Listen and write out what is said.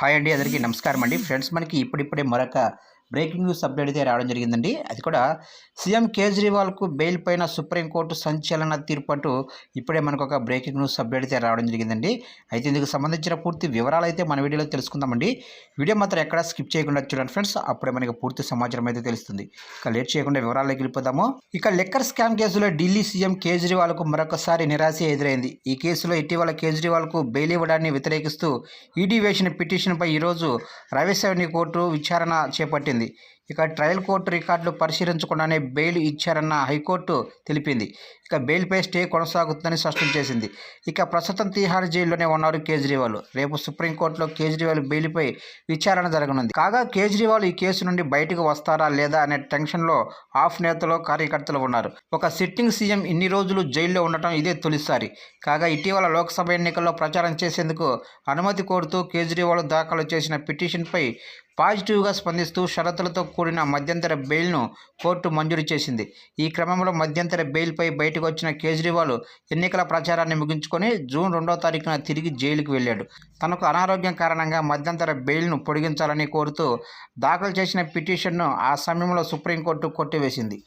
Hi అండి అందరికీ నమస్కారం అండి ఫ్రెండ్స్ మనకి ఇప్పుడిప్పుడే మరొక బ్రేకింగ్ న్యూస్ అప్డేట్ అయితే రావడం జరిగిందండి. అది కూడా సీఎం కేజ్రీవాల్కు బెయిల్ పైన సుప్రీంకోర్టు సంచలన తీర్పు అంటూ ఇప్పుడే మనకు ఒక బ్రేకింగ్ న్యూస్ అప్డేట్ అయితే రావడం జరిగిందండి. అయితే ఇందుకు సంబంధించిన పూర్తి వివరాలు అయితే మన వీడియోలో తెలుసుకుందామండి. వీడియో మాత్రం ఎక్కడా స్కిప్ చేయకుండా చూడండి ఫ్రెండ్స్. అప్పుడే మనకి పూర్తి సమాచారం అయితే తెలుస్తుంది. ఇక లేట్ చేయకుండా వివరాల్లోకి వెళ్ళిపోదాము. ఇక లెక్కర్ స్కామ్ కేసులో ఢిల్లీ సీఎం కేజ్రీవాల్కు మరొకసారి నిరాశ ఎదురైంది. ఈ కేసులో ఇటీవల కేజ్రీవాల్కు బెయిల్ ఇవ్వడాన్ని వ్యతిరేకిస్తూ ఈడీ వేసిన పిటిషన్పై ఈరోజు రవిశవని కోర్టు విచారణ చేపట్టింది. kelen ఇక ట్రయల్ కోర్టు రికార్డులు పరిశీలించకుండానే బెయిల్ ఇచ్చారన్న హైకోర్టు తెలిపింది. ఇక బెయిల్పై స్టే కొనసాగుతుందని స్పష్టం చేసింది. ఇక ప్రస్తుతం తీహార్ జైల్లోనే ఉన్నారు కేజ్రీవాల్. రేపు సుప్రీంకోర్టులో కేజ్రీవాల్ బెయిల్పై విచారణ జరగనుంది. కాగా కేజ్రీవాల్ ఈ కేసు నుండి బయటకు వస్తారా లేదా అనే టెన్షన్లో ఆఫ్ నేతలు కార్యకర్తలు ఉన్నారు. ఒక సిట్టింగ్ సీఎం ఇన్ని రోజులు జైల్లో ఉండటం ఇదే తొలిసారి. కాగా ఇటీవల లోక్సభ ఎన్నికల్లో ప్రచారం చేసేందుకు అనుమతి కోరుతూ కేజ్రీవాల్ దాఖలు చేసిన పిటిషన్పై పాజిటివ్గా స్పందిస్తూ షరతులతో కూడిన మధ్యంతర బెయిల్ను కోర్టు మంజూరు చేసింది. ఈ క్రమంలో మధ్యంతర బెయిల్పై బయటకు వచ్చిన కేజ్రీవాల్ ఎన్నికల ప్రచారాన్ని ముగించుకొని జూన్ రెండో తారీఖున తిరిగి జైలుకు వెళ్ళాడు. తనకు అనారోగ్యం కారణంగా మధ్యంతర బెయిల్ను పొడిగించాలని కోరుతూ దాఖలు చేసిన పిటిషన్ను ఆ సమయంలో సుప్రీంకోర్టు కొట్టివేసింది.